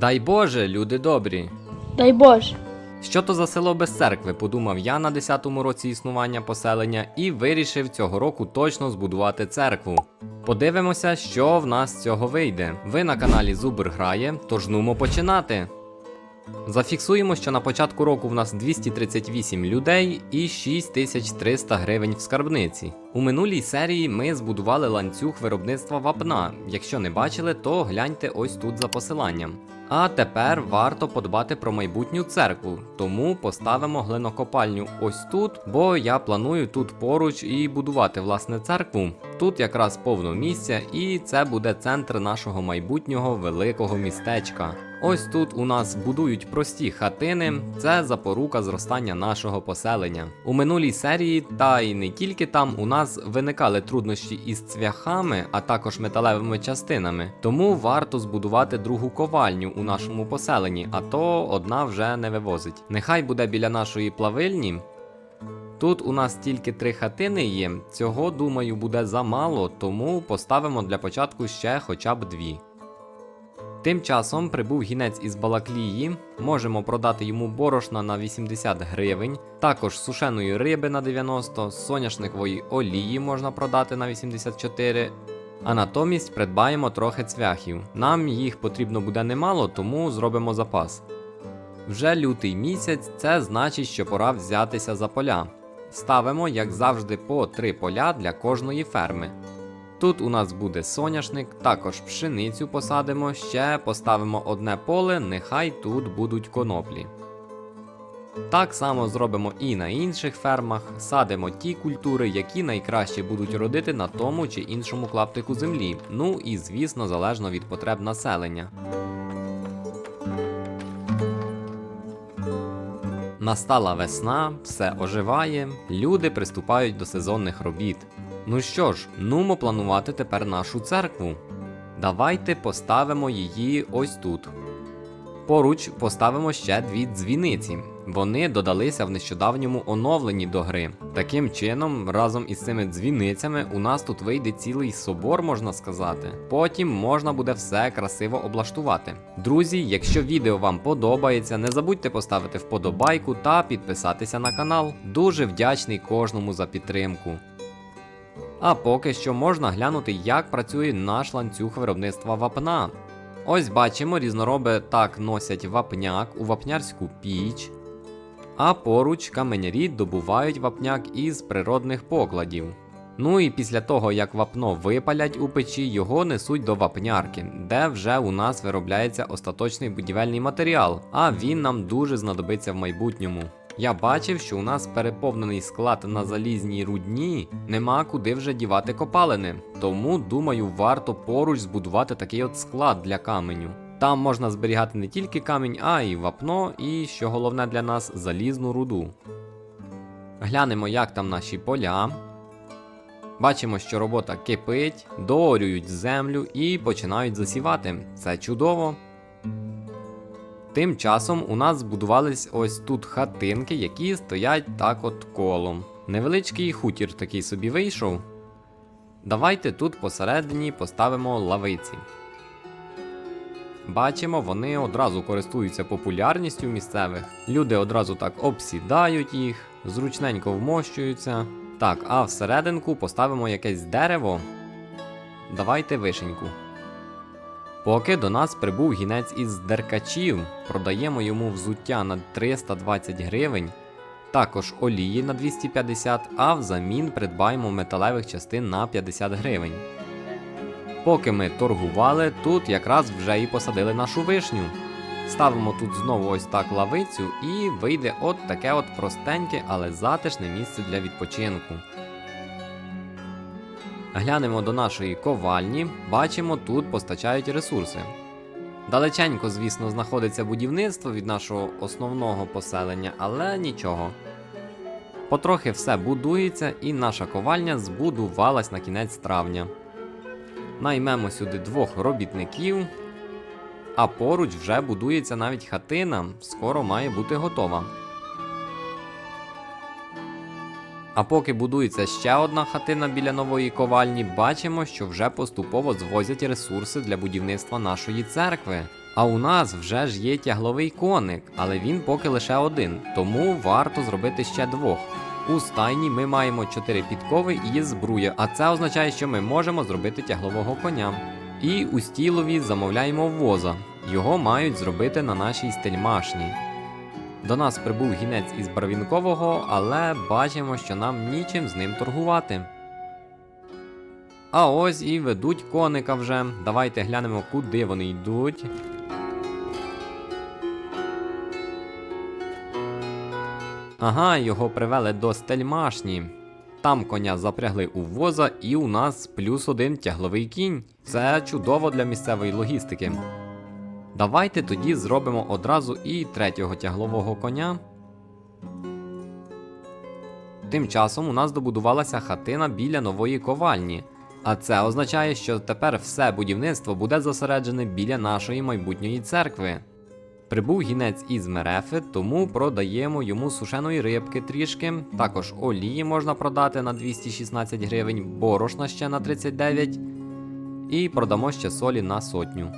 Дай Боже, люди добрі. Дай Боже. Що то за село без церкви, подумав я на 10-му році існування поселення і вирішив цього року точно збудувати церкву. Подивимося, що в нас з цього вийде. Ви на каналі Зубр грає, тож нумо починати. Зафіксуємо, що на початку року в нас 238 людей і 6300 гривень в скарбниці. У минулій серії ми збудували ланцюг виробництва вапна. Якщо не бачили, то гляньте ось тут за посиланням. А тепер варто подбати про майбутню церкву, тому поставимо глинокопальню ось тут, бо я планую тут поруч і будувати власне церкву. Тут якраз повно місця, і це буде центр нашого майбутнього великого містечка. Ось тут у нас будують прості хатини, це запорука зростання нашого поселення. У минулій серії, та й не тільки там, у нас виникали труднощі із цвяхами, а також металевими частинами. Тому варто збудувати другу ковальню у нашому поселенні, а то одна вже не вивозить. Нехай буде біля нашої плавильні. Тут у нас тільки три хатини є. Цього, думаю, буде замало, тому поставимо для початку ще хоча б дві. Тим часом прибув гінець із Балаклії, можемо продати йому борошна на 80 гривень, також сушеної риби на 90, соняшникової олії можна продати на 84. А натомість придбаємо трохи цвяхів. Нам їх потрібно буде немало, тому зробимо запас. Вже лютий місяць, це значить, що пора взятися за поля. Ставимо, як завжди, по три поля для кожної ферми. Тут у нас буде соняшник, також пшеницю посадимо, ще поставимо одне поле, нехай тут будуть коноплі. Так само зробимо і на інших фермах, садимо ті культури, які найкраще будуть родити на тому чи іншому клаптику землі, ну і звісно залежно від потреб населення. Настала весна, все оживає, люди приступають до сезонних робіт. Ну що ж, нумо планувати тепер нашу церкву. Давайте поставимо її ось тут. Поруч поставимо ще дві дзвіниці. Вони додалися в нещодавньому оновленні до гри. Таким чином, разом із цими дзвіницями у нас тут вийде цілий собор, можна сказати. Потім можна буде все красиво облаштувати. Друзі, якщо відео вам подобається, не забудьте поставити вподобайку та підписатися на канал. Дуже вдячний кожному за підтримку. А поки що можна глянути, як працює наш ланцюг виробництва вапна. Ось бачимо, різнороби так носять вапняк у вапнярську піч, а поруч каменярі добувають вапняк із природних покладів. Ну і після того, як вапно випалять у печі, його несуть до вапнярки, де вже у нас виробляється остаточний будівельний матеріал, а він нам дуже знадобиться в майбутньому. Я бачив, що у нас переповнений склад на залізній рудні, нема куди вже дівати копалини. Тому, думаю, варто поруч збудувати такий от склад для каменю. Там можна зберігати не тільки камінь, а й вапно, і, що головне для нас, залізну руду. Глянемо, як там наші поля. Бачимо, що робота кипить, доорюють землю і починають засівати. Це чудово. Тим часом у нас збудувались ось тут хатинки, які стоять так от колом. Невеличкий хутір такий собі вийшов. Давайте тут посередині поставимо лавиці. Бачимо, вони одразу користуються популярністю місцевих. Люди одразу так обсідають їх, зручненько вмощуються. Так, а всерединку поставимо якесь дерево. Давайте вишеньку. Поки до нас прибув гінець із деркачів, продаємо йому взуття на 320 гривень, також олії на 250, а взамін придбаємо металевих частин на 50 гривень. Поки ми торгували, тут якраз вже і посадили нашу вишню. Ставимо тут знову ось так лавицю і вийде от таке от простеньке, але затишне місце для відпочинку. Глянемо до нашої ковальні, бачимо, тут постачають ресурси. Далеченько, звісно, знаходиться будівництво від нашого основного поселення, але нічого. Потрохи все будується, і наша ковальня збудувалась на кінець травня. Наймемо сюди двох робітників, а поруч вже будується навіть хатина, скоро має бути готова. А поки будується ще одна хатина біля нової ковальні, бачимо, що вже поступово звозять ресурси для будівництва нашої церкви. А у нас вже ж є тягловий коник, але він поки лише один, тому варто зробити ще двох. У стайні ми маємо 4 підкови і є збруя, а це означає, що ми можемо зробити тяглового коня. І у стілові замовляємо воза. Його мають зробити на нашій стельмашні. До нас прибув гінець із барвінкового, але бачимо, що нам нічим з ним торгувати. А ось і ведуть коника вже. Давайте глянемо, куди вони йдуть. Ага, його привели до стельмашні. Там коня запрягли у воза, і у нас плюс один тягловий кінь. Це чудово для місцевої логістики. Давайте тоді зробимо одразу і третього тяглового коня. Тим часом у нас добудувалася хатина біля нової ковальні. А це означає, що тепер все будівництво буде зосереджене біля нашої майбутньої церкви. Прибув гінець із Мерефи, тому продаємо йому сушеної рибки трішки. Також олії можна продати на 216 гривень, борошна ще на 39 і продамо ще солі на сотню.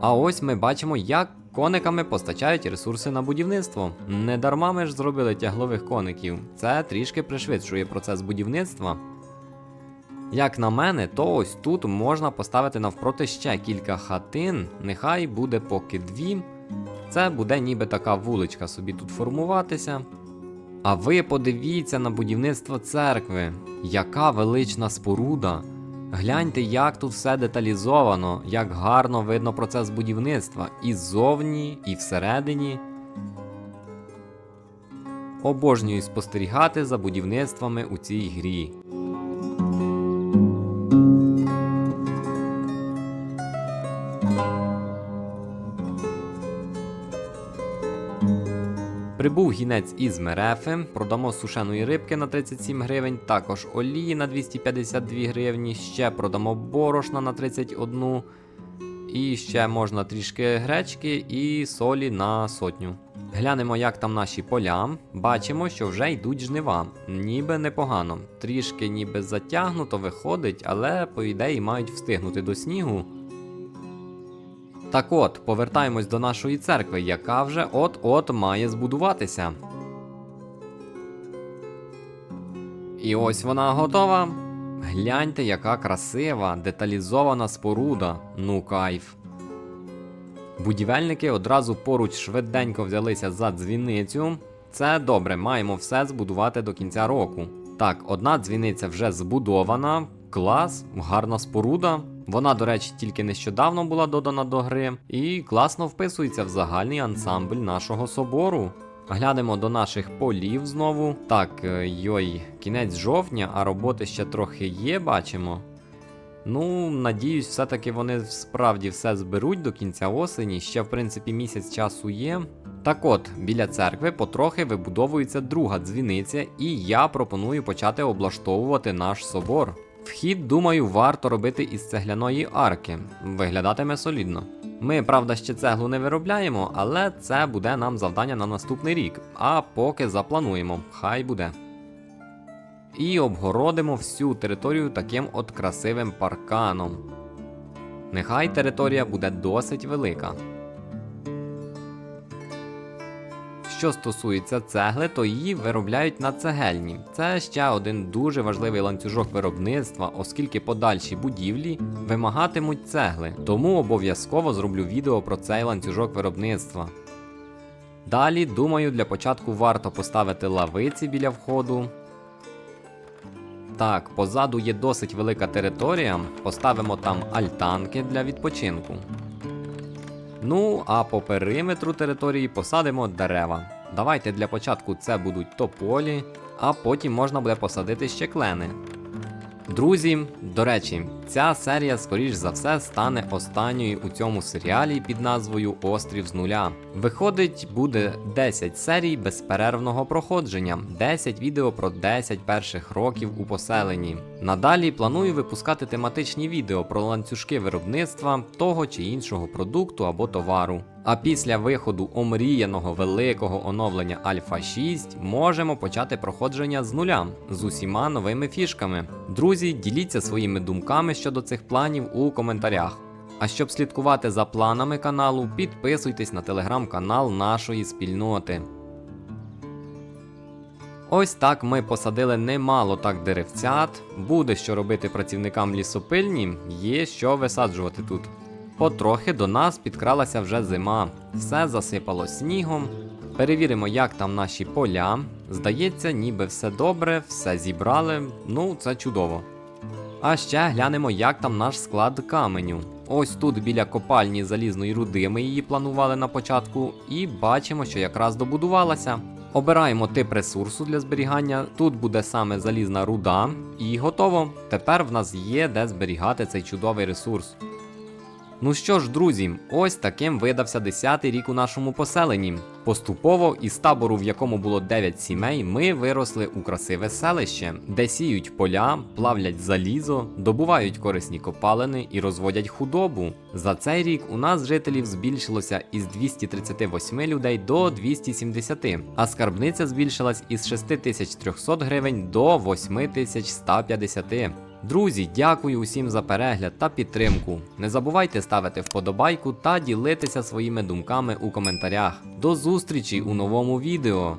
А ось ми бачимо, як кониками постачають ресурси на будівництво. Не дарма ми ж зробили тяглових коників. Це трішки пришвидшує процес будівництва. Як на мене, то ось тут можна поставити навпроти ще кілька хатин, нехай буде поки дві. Це буде ніби така вуличка собі тут формуватися. А ви подивіться на будівництво церкви, яка велична споруда. Гляньте, як тут все деталізовано, як гарно видно процес будівництва і ззовні, і всередині. Обожнюю спостерігати за будівництвами у цій грі. Прибув гінець із Мерефи, продамо сушеної рибки на 37 гривень, також олії на 252 гривні, ще продамо борошна на 31. І ще можна трішки гречки і солі на сотню. Глянемо, як там наші поля. Бачимо, що вже йдуть жнива. Ніби непогано. Трішки ніби затягнуто виходить, але по ідеї мають встигнути до снігу. Так от, повертаємось до нашої церкви, яка вже от-от має збудуватися. І ось вона готова. Гляньте, яка красива, деталізована споруда. Ну кайф. Будівельники одразу поруч швиденько взялися за дзвіницю. Це добре, маємо все збудувати до кінця року. Так, одна дзвіниця вже збудована. Клас, гарна споруда. Вона, до речі, тільки нещодавно була додана до гри і класно вписується в загальний ансамбль нашого собору. Глянемо до наших полів знову. Так, е, йой, кінець жовтня, а роботи ще трохи є, бачимо. Ну, надіюсь, все-таки вони справді все зберуть до кінця осені, ще в принципі місяць часу є. Так от, біля церкви потрохи вибудовується друга дзвіниця, і я пропоную почати облаштовувати наш собор. Вхід, думаю, варто робити із цегляної арки. Виглядатиме солідно. Ми, правда, ще цеглу не виробляємо, але це буде нам завдання на наступний рік. А поки заплануємо, хай буде. І обгородимо всю територію таким от красивим парканом. Нехай територія буде досить велика. Що стосується цегли, то її виробляють на цегельні. Це ще один дуже важливий ланцюжок виробництва, оскільки подальші будівлі вимагатимуть цегли. Тому обов'язково зроблю відео про цей ланцюжок виробництва. Далі, думаю, для початку варто поставити лавиці біля входу. Так, позаду є досить велика територія. Поставимо там альтанки для відпочинку. Ну, а по периметру території посадимо дерева. Давайте для початку це будуть тополі, а потім можна буде посадити ще клени. Друзі, до речі, ця серія, скоріш за все, стане останньою у цьому серіалі під назвою Острів з нуля. Виходить, буде 10 серій безперервного проходження, 10 відео про 10 перших років у поселенні. Надалі планую випускати тематичні відео про ланцюжки виробництва того чи іншого продукту або товару. А після виходу омріяного великого оновлення Альфа 6 можемо почати проходження з нуля з усіма новими фішками. Друзі, діліться своїми думками щодо цих планів у коментарях. А щоб слідкувати за планами каналу, підписуйтесь на телеграм-канал нашої спільноти. Ось так ми посадили немало так деревцят. Буде що робити працівникам лісопильні, є що висаджувати тут. Потрохи до нас підкралася вже зима, все засипало снігом. Перевіримо, як там наші поля. Здається, ніби все добре, все зібрали. Ну, це чудово. А ще глянемо, як там наш склад каменю. Ось тут біля копальні залізної руди ми її планували на початку, і бачимо, що якраз добудувалася. Обираємо тип ресурсу для зберігання. Тут буде саме залізна руда, і готово. Тепер в нас є де зберігати цей чудовий ресурс. Ну що ж, друзі, ось таким видався 10-й рік у нашому поселенні. Поступово із табору, в якому було 9 сімей, ми виросли у красиве селище, де сіють поля, плавлять залізо, добувають корисні копалини і розводять худобу. За цей рік у нас жителів збільшилося із 238 людей до 270, а скарбниця збільшилась із 6300 гривень до 8150. Друзі, дякую усім за перегляд та підтримку. Не забувайте ставити вподобайку та ділитися своїми думками у коментарях. До зустрічі у новому відео.